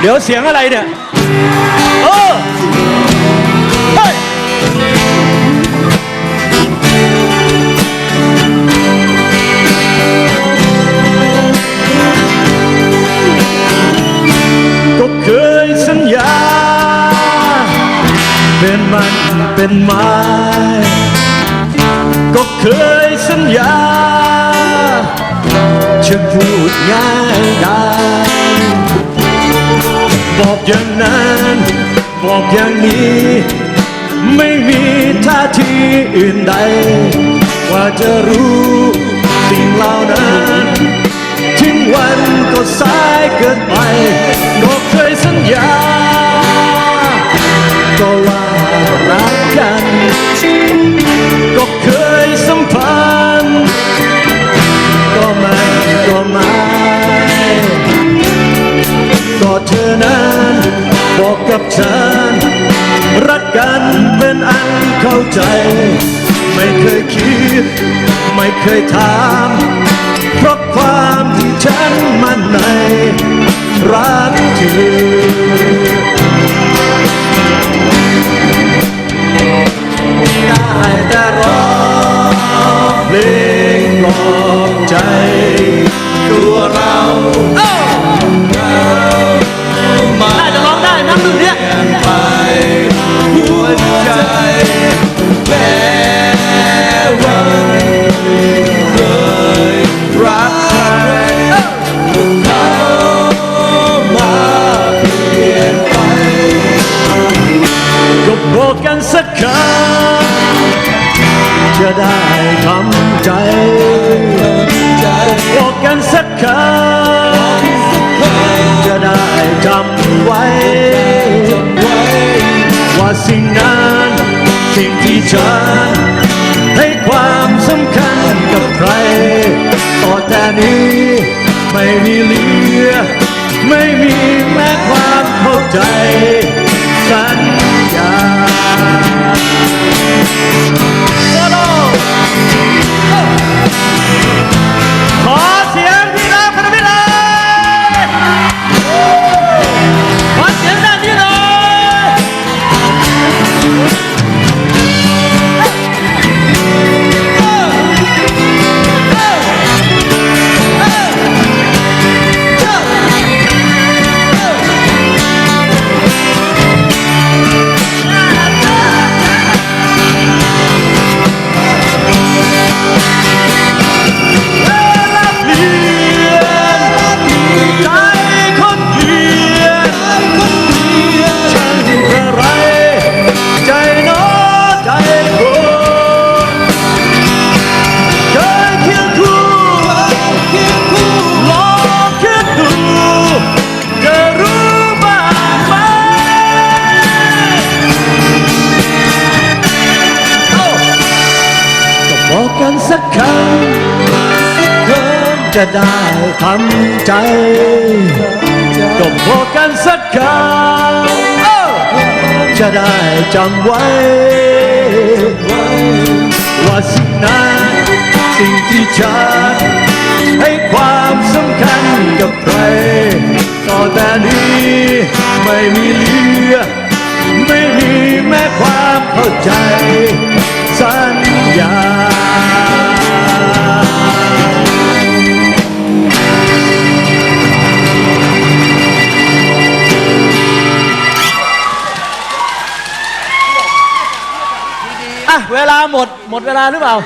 เดี๋ยวเสียงอะไรเนี่ย เออเฮ้ยก็เคยสัญญา เป็นมันเป็นไม้ก็เคยสัญญา จะพูดง่ายได้ อย่างนี้ ไม่มีท่าทีอื่นใด ว่าจะรู้สิ่งเหล่านั้นถึงวันก็สายเกินไปก็เคยสัญญา ก็ว่ารักกัน ก็เคยสัมพันธ์ก็ไม่ก็ไม่ก็เธอนั้นบอกกับฉัน รักกันเป็นอันเข้าใจ ไม่เคยคิด ไม่เคยถาม เพราะความที่ฉันมันใน รักเธอได้แต่ร้องเพลงปลอบใจ ตัวเรามาจะร้องได้นะมือ ก็บอกกันสักคำจะได้ทำใจบอกกันสักคำจะได้จำไว้ ว่าสิ่งนั้นสิ่งที่ฉันให้ความสำคัญกับใคร ต่อแต่นี้ไม่มีเหลือ ไม่มีแม้ความเข้าใจ สัญญา บอกกันสักคำเพิ่มจะได้ทำใจก็บอกกันสักคำเอ้าจะได้จำไว้ ว่าสิ่งนั้นสิ่งที่ฉันให้ความสำคัญกับใครต่อแต่นี้ไม่มีเหลือ ไม่มีแม้ความเข้าใจ สัญญา เวลาหมดหมดเวลาหรือเปล่า